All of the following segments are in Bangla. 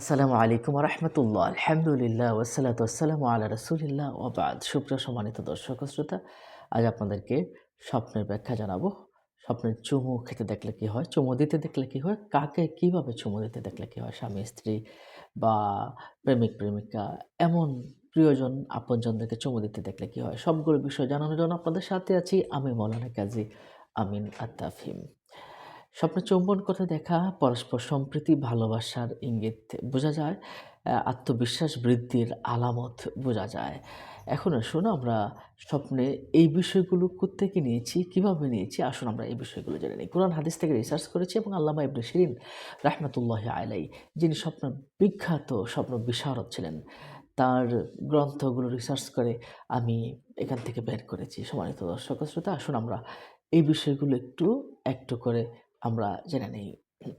আসসালামু আলাইকুম রহমতুল্লাহ আলহামদুলিল্লাহ ওসালাত আসসালামু আল্লাহ রসুলিল্লাহ ওবাদ সুপ্রিয় সম্মানিত দর্শক শ্রোতা, আজ আপনাদেরকে স্বপ্নের ব্যাখ্যা জানাব। স্বপ্নের চুমু খেতে দেখলে কি হয়, চুমু দিতে দেখলে কি হয়, কাকে কীভাবে চুমু দিতে দেখলে কি হয়, স্বামী, স্ত্রী বা প্রেমিক, প্রেমিকা, এমন প্রিয়জন, আপনজনদেরকে চুমু দিতে দেখলে কি হয়, সবগুলো বিষয় জানানোর জন্য আপনাদের সাথে আছি। আমি মৌলানা কাজী আমিন আত্তাফিম স্বপ্নে চুম্বন করতে দেখা, পরস্পর সম্প্রীতি, ভালোবাসার ইঙ্গিত বোঝা যায় আত্মবিশ্বাস বৃদ্ধির আলামত বোঝা যায়। এখন আসুন আমরা স্বপ্নে এই বিষয়গুলো কোত্থেকে নিয়েছি, কীভাবে নিয়েছি? আসুন আমরা এই বিষয়গুলো জেনে নিই। কোরআন হাদিস থেকে রিসার্চ করেছি এবং আল্লামা ইবনে শিরিন রাহমাতুল্লাহ আলাই যিনি স্বপ্ন বিখ্যাত, স্বপ্ন বিশারদ ছিলেন, তার গ্রন্থগুলো রিসার্চ করে আমি এখান থেকে বের করেছি। সম্মানিত দর্শক শ্রোতা, আসুন আমরা এই বিষয়গুলো একটু একটু করে আমরা জেনে নেই।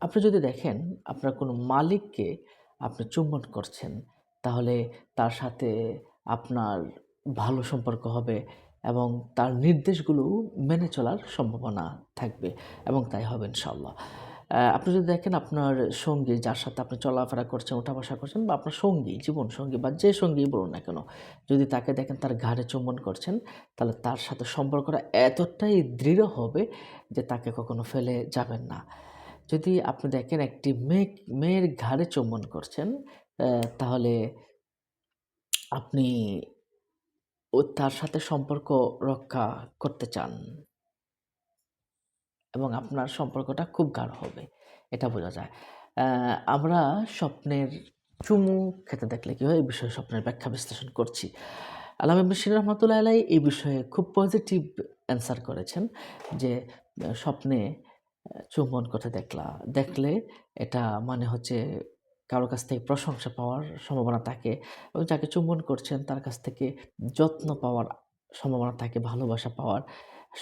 আপনি যদি দেখেন আপনার কোনো মালিককে আপনি চুম্বন করছেন, তাহলে তার সাথে আপনার ভালো সম্পর্ক হবে এবং তার নির্দেশগুলো মেনে চলার সম্ভাবনা থাকবে এবং তাই হবে ইনশাল্লাহ আপনি যদি দেখেন আপনার সঙ্গী যার সাথে আপনি চলাফেরা করছেন ওঠা বসা করছেন বা আপনার সঙ্গী, জীবন সঙ্গী বা যে সঙ্গী বলুন না কেন, যদি তাকে দেখেন তার ঘাড়ে চুম্বন করছেন, তাহলে তার সাথে সম্পর্কটা এতটাই দৃঢ় হবে যে তাকে কখনো ফেলে যাবেন না। যদি আপনি দেখেন একটি মেয়ে, মেয়ের ঘাড়ে চুম্বন করছেন তাহলে আপনি ও তার সাথে সম্পর্ক রক্ষা করতে চান। এবং আপনার সম্পর্কটা খুব গাঢ় হবে, এটা বোঝা যায়। আমরা স্বপ্নের চুমু খেতে দেখলে কী হয়? এই বিষয়ে স্বপ্নের ব্যাখ্যা বিশ্লেষণ করছি। আলাম ইবনে রহমতুল্লাহ আলাই এই বিষয়ে খুব পজিটিভ অ্যান্সার করেছেন যে, স্বপ্নে চুম্বন করতে দেখলা? দেখলে এটা মানে হচ্ছে কারোর কাছ থেকে প্রশংসা পাওয়ার সম্ভাবনা থাকে এবং যাকে চুম্বন করছেন তার কাছ থেকে যত্ন পাওয়ার সম্ভাবনা থাকে, ভালোবাসা পাওয়ার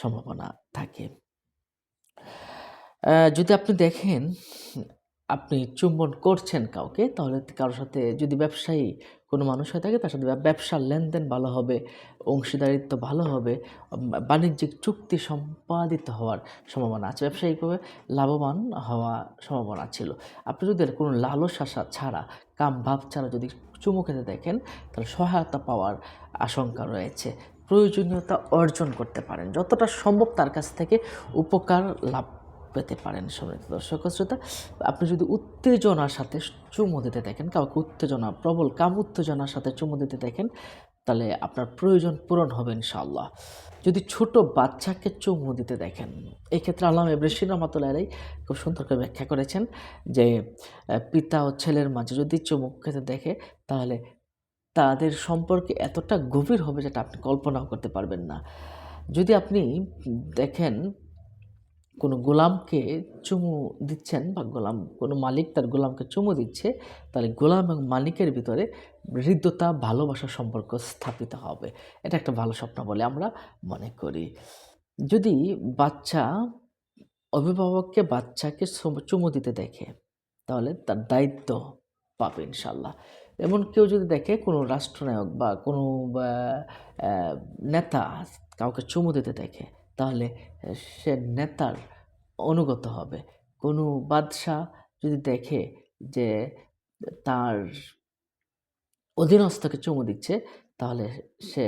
সম্ভাবনা থাকে। যদি আপনি দেখেন আপনি চুম্বন করছেন কাউকে, তাহলে কারোর সাথে যদি ব্যবসায়ী কোনো মানুষ হয়ে থাকে, তার সাথে ব্যবসার লেনদেন ভালো হবে, অংশীদারিত্ব ভালো হবে বাণিজ্যিক চুক্তি সম্পাদিত হওয়ার সম্ভাবনা আছে ব্যবসায়িকভাবে লাভবান হওয়া সম্ভাবনা ছিল। আপনি যদি কোনো লালস আশা ছাড়া, কাম ভাব ছাড়া যদি চুমু খেতে দেখেন, তাহলে সহায়তা পাওয়ার আশঙ্কা রয়েছে। প্রয়োজনীয়তা অর্জন করতে পারেন। যতটা সম্ভব তার কাছ থেকে উপকার লাভ পেতে পারেন সম্মানিত দর্শক শ্রোতা, আপনি যদি উত্তেজনার সাথে চুমু দিতে দেখেন, কাউকে উত্তেজনা, প্রবল কাম উত্তেজনার সাথে চুমু দিতে দেখেন, তাহলে আপনার প্রয়োজন পূরণ হবে ইনশাআল্লাহ। যদি ছোট বাচ্চাকে চুমু দিতে দেখেন এই ক্ষেত্রে আল্লাহ এব্রেশিন রহমতুল্লাহ খুব সুন্দর করে ব্যাখ্যা করেছেন যে পিতা ও ছেলের মাঝে যদি চুমুক খেতে দেখে, তাহলে তাদের সম্পর্কে এতটা গভীর হবে যেটা আপনি কল্পনাও করতে পারবেন না। যদি আপনি দেখেন কোনো গোলামকে চুমু দিচ্ছেন বা গোলাম, কোনো মালিক তার গোলামকে চুমু দিচ্ছে, তাহলে গোলাম এবং মালিকের ভিতরে হৃদ্যতা ভালোবাসার সম্পর্ক স্থাপিত হবে। এটা একটা ভালো স্বপ্ন বলে আমরা মনে করি। যদি বাচ্চা অভিভাবককে বাচ্চাকে চুমু দিতে দেখে, তাহলে তার দায়িত্ব পাবে ইনশাল্লাহ এমন কেউ যদি দেখে, কোনো রাষ্ট্রনায়ক বা কোনো নেতা কাউকে চুমু দিতে দেখে, তাহলে সে নেতার অনুগত হবে। কোনো বাদশাহ যদি দেখে যে তার অধীনস্থকে চুমু দিচ্ছে, তাহলে সে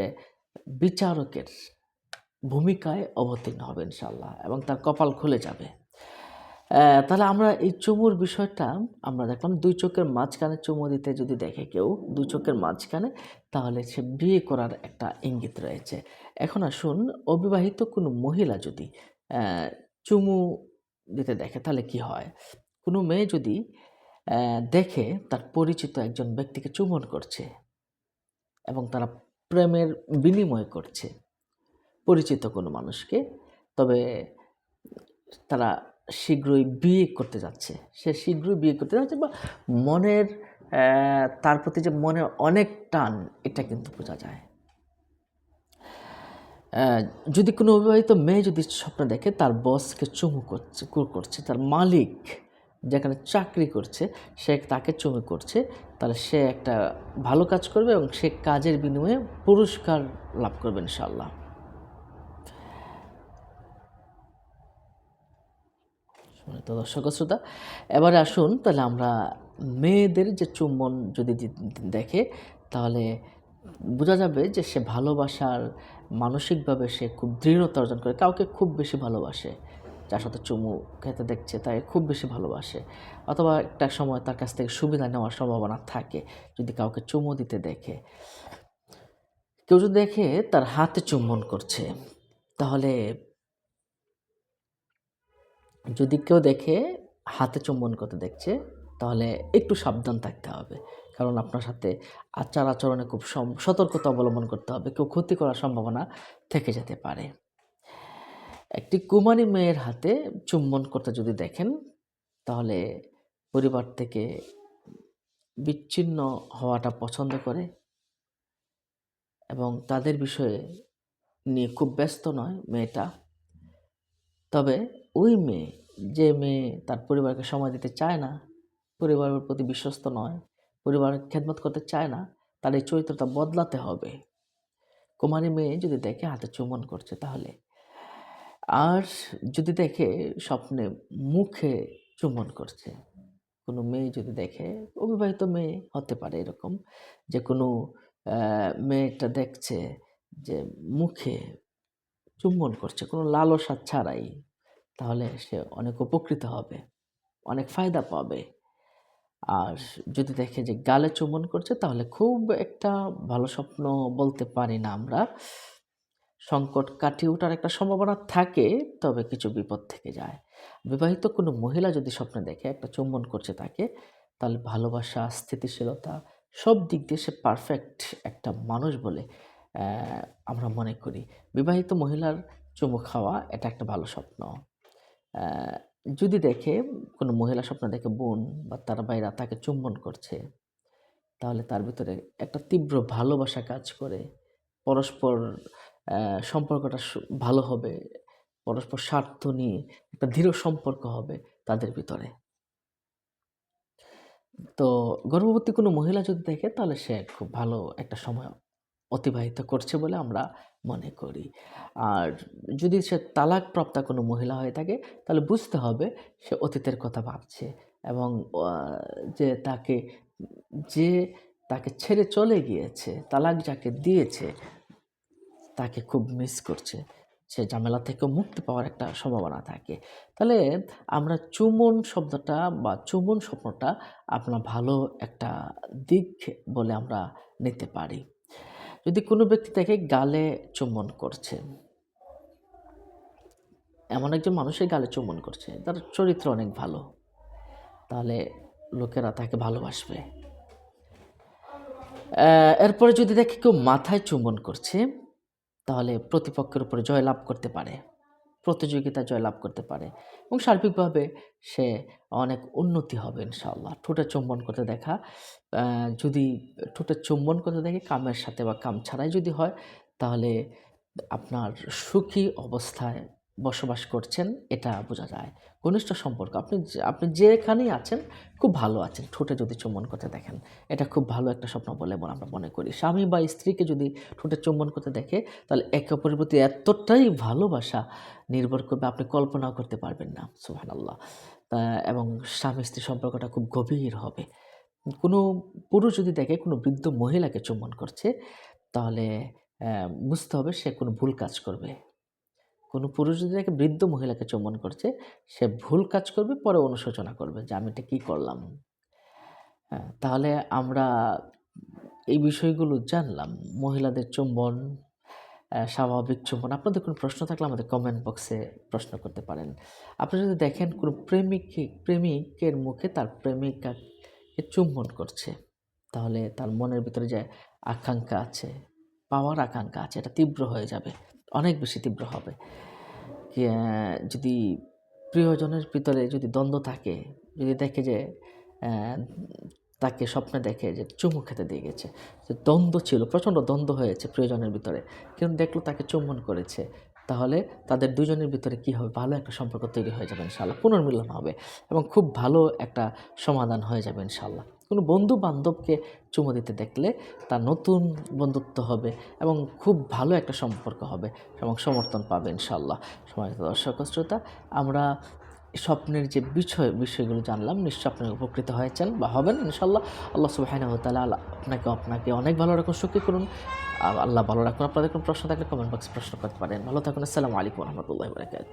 বিচারকের ভূমিকায় অবতীর্ণ হবে ইনশাল্লাহ এবং তার কপাল খুলে যাবে। তাহলে আমরা এই চুমুর বিষয়টা আমরা দেখলাম দুই চোখের মাঝখানে চুমু দিতে যদি দেখে কেউ দুই চোখের মাঝখানে, তাহলে সে বিয়ে করার একটা ইঙ্গিত রয়েছে। এখন আসুন অবিবাহিত কোনো মহিলা যদি চুমু দিতে দেখে, তাহলে কি হয়? কোনো মেয়ে যদি দেখে তার পরিচিত একজন ব্যক্তিকে চুমন করছে এবং তারা প্রেমের বিনিময় করছে পরিচিত কোনো মানুষকে, তবে তারা শীঘ্রই বিয়ে করতে যাচ্ছে। সে শীঘ্রই বিয়ে করতে যাচ্ছে বা মনের তার প্রতি যে মনের অনেক টান, এটা কিন্তু বোঝা যায়। যদি কোনো অবিবাহিত মেয়ে যদি স্বপ্ন দেখে, তার বসকে চুমু করছে, কুর করছে, তার মালিক যেখানে চাকরি করছে, সে তাকে চুমু করছে, তাহলে সে একটা ভালো কাজ করবে এবং সে কাজের বিনিময়ে পুরস্কার লাভ করবে ইনশাল্লাহ তো দর্শক শ্রোতা, এবারে আসুন, তাহলে আমরা মেয়েদের যে চুম্বন যদি দেখে, তাহলে বোঝা যাবে যে সে ভালোবাসার মানসিকভাবে সে খুব দৃঢ়তা অর্জন করে, কাউকে খুব বেশি ভালোবাসে। যার সাথে চুমু খেতে দেখছে, তাই খুব বেশি ভালোবাসে। অথবা একটা সময় তার কাছ থেকে সুবিধা নেওয়ার সম্ভাবনা থাকে, যদি কাউকে চুমু দিতে দেখে। কেউ যদি দেখে তার হাতে চুম্বন করছে, তাহলে যদি কেউ দেখে হাতে চুম্বন করতে দেখছে, তাহলে একটু সাবধান থাকতে হবে। কারণ আপনার সাথে আচার আচরণে খুব সতর্কতা অবলম্বন করতে হবে। কেউ ক্ষতি করার সম্ভাবনা থেকে যেতে পারে। একটি কুমারী মেয়ের হাতে চুম্বন করতে যদি দেখেন, তাহলে পরিবার থেকে বিচ্ছিন্ন হওয়াটা পছন্দ করে এবং তাদের বিষয়ে নিয়ে খুব ব্যস্ত নয় মেয়েটা। তবে ওই মেয়ে, যে মেয়ে তার পরিবারকে সময় দিতে চায় না, পরিবারের প্রতি বিশ্বস্ত নয় পরিবারের খেদমত করতে চায় না, তার এই চরিত্রটা বদলাতে হবে। কুমারী মেয়ে যদি দেখে হাতে চুম্বন করছে তাহলে। আর যদি দেখে স্বপ্নে মুখে চুম্বন করছে, কোনো মেয়ে যদি দেখে, অবিবাহিত মেয়ে হতে পারে এরকম, যে কোনো মেয়েটা দেখছে যে মুখে চুম্বন করছে, কোনো লালসা ছাড়াই, তাহলে সে অনেক উপকৃত হবে, অনেক ফায়দা পাবে। আর যদি দেখে যে গালে চুম্বন করছে, তাহলে খুব একটা ভালো স্বপ্ন বলতে পারি না আমরা। সংকট কাটিয়ে ওঠার একটা সম্ভাবনা থাকে, তবে কিছু বিপদ থেকে যায়। বিবাহিত কোনো মহিলা যদি স্বপ্নে দেখে একটা চুম্বন করছে তাকে, তাহলে ভালোবাসা, স্থিতিশীলতা, সব দিক দিয়ে সে পারফেক্ট একটা মানুষ বলে আমরা মনে করি। বিবাহিত মহিলার চুমু খাওয়া এটা একটা ভালো স্বপ্ন। যদি দেখে কোনো মহিলা স্বপ্ন দেখে বোন বা তার বাইরা তাকে চুম্বন করছে, তাহলে তার ভিতরে একটা তীব্র ভালোবাসা কাজ করে। পরস্পর সম্পর্কটা ভালো হবে। পরস্পর স্বার্থ নিয়ে একটা দৃঢ় সম্পর্ক হবে তাদের ভিতরে। তো গর্ভবতী কোনো মহিলা যদি দেখে, তাহলে সে খুব ভালো একটা সময় অতিবাহিত করছে বলে আমরা মনে করি। আর যদি সে তালাক প্রাপ্তা কোনো মহিলা হয়ে থাকে, তাহলে বুঝতে হবে সে অতীতের কথা ভাবছে এবং যে তাকে যে তাকে ছেড়ে চলে গিয়েছে, তালাক যাকে দিয়েছে, তাকে খুব মিস করছে। সে ঝামেলা থেকে মুক্তি পাওয়ার একটা সম্ভাবনা থাকে। তাহলে আমরা চুমন শব্দটা বা চুমন স্বপ্নটা আপনার ভালো একটা দিক বলে আমরা নিতে পারি। যদি কোনো ব্যক্তি তাকে গালে চুম্বন করছে, এমন একজন মানুষের গালে চুম্বন করছে, তার চরিত্র অনেক ভালো, তাহলে লোকেরা তাকে ভালোবাসবে। এরপরে যদি দেখে কেউ মাথায় চুম্বন করছে, তাহলে প্রতিপক্ষের উপরে জয়লাভ করতে পারে। প্রতিযোগিতা জয়লাভ করতে পারে এবং সার্বিকভাবে সে অনেক উন্নতি হবে, ইনশাআল্লাহ। ঠোঁটে চুম্বন করতে দেখা যদি ঠোঁটে চুম্বন করতে দেখে কামের সাথে বা কাম ছাড়াই যদি হয়, তাহলে আপনার সুখী অবস্থায় বসবাস করছেন, এটা বোঝা যায়। ঘনিষ্ঠ সম্পর্ক, আপনি আপনি যেখানেই আছেন, খুব ভালো আছেন। ঠোঁটে যদি চুম্বন করতে দেখেন, এটা খুব ভালো একটা স্বপ্ন বলে আমরা মনে করি। স্বামী বা স্ত্রীকে যদি ঠোঁটে চুম্বন করতে দেখে, তাহলে একে অপরের প্রতি এতটাই ভালোবাসা নির্ভর করবে, আপনি কল্পনাও করতে পারবেন না সুহান আল্লাহ এবং স্বামী স্ত্রী সম্পর্কটা খুব গভীর হবে। কোনো পুরুষ যদি দেখে, কোনো বৃদ্ধ মহিলাকে চুম্বন করছে, তাহলে বুঝতে হবে সে কোনো ভুল কাজ করবে। কোনো পুরুষ যদি দেখে বৃদ্ধ মহিলাকে চুম্বন করছে, সে ভুল কাজ করবে, পরে অনুশোচনা করবে যে আমি এটা কী করলাম। হ্যাঁ তাহলে আমরা এই বিষয়গুলো জানলাম। মহিলাদের চুম্বন স্বাভাবিক চুম্বন, আপনাদের কোনো প্রশ্ন থাকলে আমাদের কমেন্ট বক্সে প্রশ্ন করতে পারেন। আপনি যদি দেখেন কোনো প্রেমিক, প্রেমিকের মুখে তার প্রেমিকাকে চুম্বন করছে, তাহলে তার মনের ভিতরে যে আকাঙ্ক্ষা আছে, পাওয়ার আকাঙ্ক্ষা আছে, এটা তীব্র হয়ে যাবে। অনেক বেশি তীব্র হবে। যদি প্রিয়জনের ভিতরে যদি দ্বন্দ্ব থাকে, যদি দেখে যে তাকে স্বপ্নে দেখে যে চুমু খেতে দিয়ে গেছে, যে দ্বন্দ্ব ছিল, প্রচণ্ড দ্বন্দ্ব হয়েছে প্রিয়জনের ভিতরে কিন্তু দেখল তাকে চুম্বন করেছে, তাহলে তাদের দুজনের ভিতরে কি হবে? ভালো একটা সম্পর্ক তৈরি হয়ে যাবে ইনশাল্লাহ পুনর্মিলন হবে এবং খুব ভালো একটা সমাধান হয়ে যাবে ইনশাল্লাহ কোনো বন্ধু বান্ধবকে চুমু দিতে দেখলে তার নতুন বন্ধুত্ব হবে এবং খুব ভালো একটা সম্পর্ক হবে এবং সমর্থন পাবে ইনশাল্লাহ সময় দর্শক শ্রোতা, আমরা স্বপ্নের যে বিষয়, বিষয়গুলো জানলাম নিশ্চয় আপনি উপকৃত হয়েছেন বা হবেন ইনশাল্লাহ আল্লাহ সুবাহানাহু তাআলা আপনাকে আপনাকে অনেক ভালো রাখুন, সুখী করুন। আল্লাহ ভালো রাখুন। আপনাদের কোনো প্রশ্ন থাকলে কমেন্ট বক্সে প্রশ্ন করতে পারেন। ভালো থাকুন। আসসালামু আলাইকুম রহমতুল্লাহ বরকাত